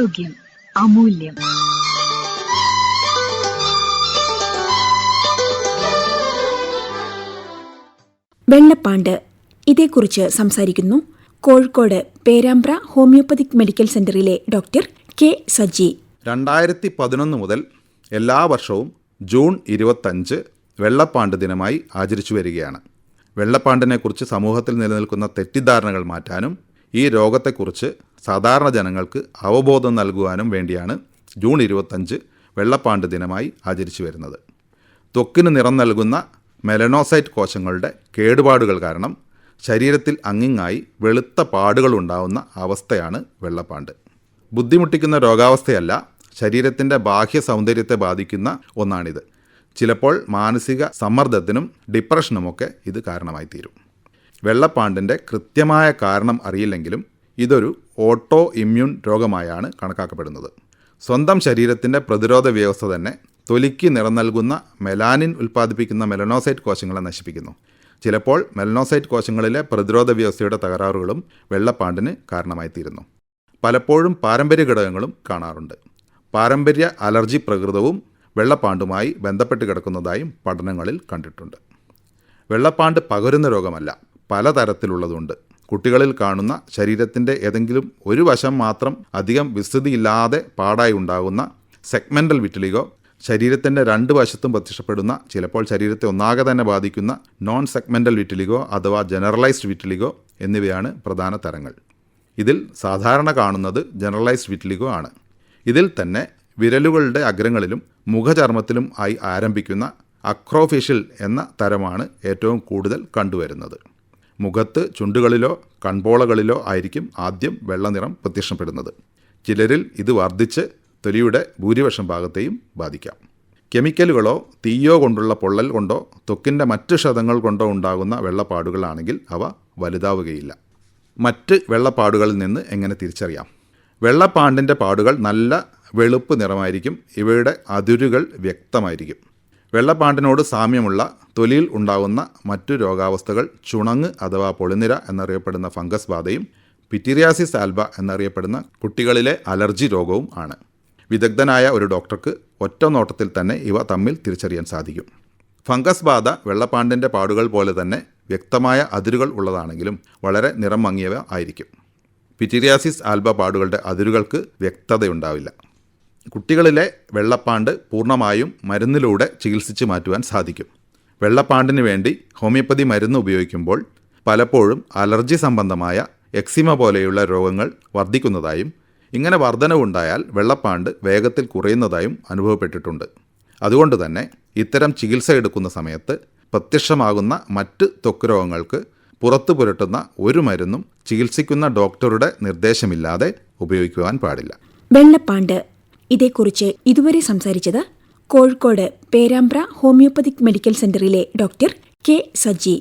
ആരോഗ്യം അമൂല്യം. വെള്ളപ്പാണ്ട് ഇതേക്കുറിച്ച് സംസാരിക്കുന്നു കോഴിക്കോട് പേരാമ്പ്ര ഹോമിയോപ്പതിക് മെഡിക്കൽ സെന്ററിലെ ഡോക്ടർ കെ സജി. രണ്ടായിരത്തി പതിനൊന്ന് മുതൽ എല്ലാ വർഷവും ജൂൺ ഇരുപത്തഞ്ച് വെള്ളപ്പാണ്ട് ദിനമായി ആചരിച്ചു വരികയാണ്. വെള്ളപ്പാണ്ടിനെക്കുറിച്ച് സമൂഹത്തിൽ നിലനിൽക്കുന്ന തെറ്റിദ്ധാരണകൾ മാറ്റാനും ഈ രോഗത്തെക്കുറിച്ച് സാധാരണ ജനങ്ങൾക്ക് അവബോധം നൽകുവാനും വേണ്ടിയാണ് ജൂൺ ഇരുപത്തഞ്ച് വെള്ളപ്പാണ്ട് ദിനമായി ആചരിച്ചു വരുന്നത്. ത്വക്കിന് നിറം നൽകുന്ന മെലനോസൈറ്റ് കോശങ്ങളുടെ കേടുപാടുകൾ കാരണം ശരീരത്തിൽ അങ്ങിങ്ങായി വെളുത്ത പാടുകൾ ഉണ്ടാവുന്ന അവസ്ഥയാണ് വെള്ളപ്പാണ്ട്. ബുദ്ധിമുട്ടിക്കുന്ന രോഗാവസ്ഥയല്ല ശരീരത്തിന്റെ ബാഹ്യ സൗന്ദര്യത്തെ ബാധിക്കുന്ന ഒന്നാണിത്. ചിലപ്പോൾ മാനസിക സമ്മർദ്ദത്തിനും ഡിപ്രഷനുമൊക്കെ ഇത് കാരണമായി തീരും വെള്ളപ്പാണ്ടിന്റെ കൃത്യമായ കാരണം അറിയില്ലെങ്കിലും ഇതൊരു ഓട്ടോ ഇമ്മ്യൂൺ രോഗമായാണ് കണക്കാക്കപ്പെടുന്നത്. സ്വന്തം ശരീരത്തിന്റെ പ്രതിരോധ വ്യവസ്ഥ തന്നെ തൊലിക്ക് നിറം നൽകുന്ന മെലാനിൻ ഉൽപ്പാദിപ്പിക്കുന്ന മെലനോസൈറ്റ് കോശങ്ങളെ നശിപ്പിക്കുന്നു. ചിലപ്പോൾ മെലനോസൈറ്റ് കോശങ്ങളിലെ പ്രതിരോധ വ്യവസ്ഥയുടെ തകരാറുകളും വെള്ളപ്പാണ്ടിന് കാരണമായി തീരുന്നു പലപ്പോഴും പാരമ്പര്യ ഘടകങ്ങളും കാണാറുണ്ട്. പാരമ്പര്യ അലർജി പ്രകൃതവും വെള്ളപ്പാണ്ടുമായി ബന്ധപ്പെട്ട് കിടക്കുന്നതായും പഠനങ്ങളിൽ കണ്ടിട്ടുണ്ട്. വെള്ളപ്പാണ്ട് പകരുന്ന രോഗമല്ല പലതരത്തിലുള്ളതുണ്ട്. കുട്ടികളിൽ കാണുന്ന ശരീരത്തിന്റെ ഏതെങ്കിലും ഒരു വശം മാത്രം അധികം വിസ്തൃതിയില്ലാതെ പാടായി ഉണ്ടാകുന്ന സെഗ്മെന്റൽ വിറ്റിലിഗോ ശരീരത്തിന്റെ രണ്ട് വശത്തും പ്രത്യക്ഷപ്പെടുന്ന ചിലപ്പോൾ ശരീരത്തെ ഒന്നാകെ തന്നെ ബാധിക്കുന്ന നോൺ സെഗ്മെന്റൽ വിറ്റിലിഗോ അഥവാ ജനറലൈസ്ഡ് വിറ്റിലിഗോ എന്നിവയാണ് പ്രധാന തരങ്ങൾ. ഇതിൽ സാധാരണ കാണുന്നത് ജനറലൈസ്ഡ് വിറ്റിലിഗോ ആണ്. ഇതിൽ തന്നെ വിരലുകളുടെ അഗ്രങ്ങളിലും മുഖചർമ്മത്തിലും ആയി ആരംഭിക്കുന്ന അക്രോഫിഷ്യൽ എന്ന തരമാണ് ഏറ്റവും കൂടുതൽ കണ്ടുവരുന്നത്. മുഖത്ത് ചുണ്ടുകളിലോ കൺപോളകളിലോ ആയിരിക്കും ആദ്യം വെള്ളനിറം പ്രത്യക്ഷപ്പെടുന്നത്. ചിലരിൽ ഇത് വർദ്ധിച്ച് തൊലിയുടെ ഭൂരിപക്ഷം ഭാഗത്തെയും ബാധിക്കാം. കെമിക്കലുകളോ തീയോ കൊണ്ടുള്ള പൊള്ളൽ കൊണ്ടോ ത്വക്കിന്റെ മറ്റ് ക്ഷതങ്ങൾ കൊണ്ടോ ഉണ്ടാകുന്ന വെള്ളപ്പാടുകളാണെങ്കിൽ അവ വലുതാവുകയില്ല. മറ്റ് വെള്ളപ്പാടുകളിൽ നിന്ന് എങ്ങനെ തിരിച്ചറിയാം? വെള്ളപ്പാണ്ടിന്റെ പാടുകൾ നല്ല വെളുപ്പ് നിറമായിരിക്കും. ഇവയുടെ അതിരുകൾ വ്യക്തമായിരിക്കും. വെള്ളപ്പാണ്ടിനോട് സാമ്യമുള്ള തൊലിയിൽ ഉണ്ടാകുന്ന മറ്റു രോഗാവസ്ഥകൾ ചുണങ്ങ് അഥവാ പൊളിനിര എന്നറിയപ്പെടുന്ന ഫംഗസ് ബാധയും പിറ്റീരിയാസിസ് ആൽബ എന്നറിയപ്പെടുന്ന കുട്ടികളിലെ അലർജി രോഗവും ആണ്. വിദഗ്ധനായ ഒരു ഡോക്ടർക്ക് ഒറ്റ നോട്ടത്തിൽ തന്നെ ഇവ തമ്മിൽ തിരിച്ചറിയാൻ സാധിക്കും. ഫംഗസ് ബാധ വെള്ളപ്പാണ്ടിന്റെ പാടുകൾ പോലെ തന്നെ വ്യക്തമായ അതിരുകൾ ഉള്ളതാണെങ്കിലും വളരെ നിറം മങ്ങിയവ ആയിരിക്കും. പിറ്റീരിയാസിസ് ആൽബ പാടുകളുടെ അതിരുകൾക്ക് വ്യക്തതയുണ്ടാവില്ല. കുട്ടികളിലെ വെള്ളപ്പാണ്ട് പൂർണമായും മരുന്നിലൂടെ ചികിത്സിച്ച് മാറ്റുവാൻ സാധിക്കും. വെള്ളപ്പാണ്ടിന് വേണ്ടി ഹോമിയോപ്പതി മരുന്ന് ഉപയോഗിക്കുമ്പോൾ പലപ്പോഴും അലർജി സംബന്ധമായ എക്സിമ പോലെയുള്ള രോഗങ്ങൾ വർദ്ധിക്കുന്നതായും ഇങ്ങനെ വർധനവുണ്ടായാൽ വെള്ളപ്പാണ്ട് വേഗത്തിൽ കുറയുന്നതായും അനുഭവപ്പെട്ടിട്ടുണ്ട്. അതുകൊണ്ട് തന്നെ ഇത്തരം ചികിത്സ എടുക്കുന്ന സമയത്ത് പ്രത്യക്ഷമാകുന്ന മറ്റ് ത്വക്ക് രോഗങ്ങൾക്ക് പുറത്തു പുരട്ടുന്ന ഒരു മരുന്നും ചികിത്സിക്കുന്ന ഡോക്ടറുടെ നിർദ്ദേശമില്ലാതെ ഉപയോഗിക്കുവാൻ പാടില്ല. വെള്ളപ്പാണ്ട് ഇതേക്കുറിച്ച് ഇതുവരെ സംസാരിച്ചത് കോഴിക്കോട് പേരാമ്പ്ര ഹോമിയോപ്പതിക് മെഡിക്കൽ സെന്ററിലെ ഡോക്ടർ കെ സജി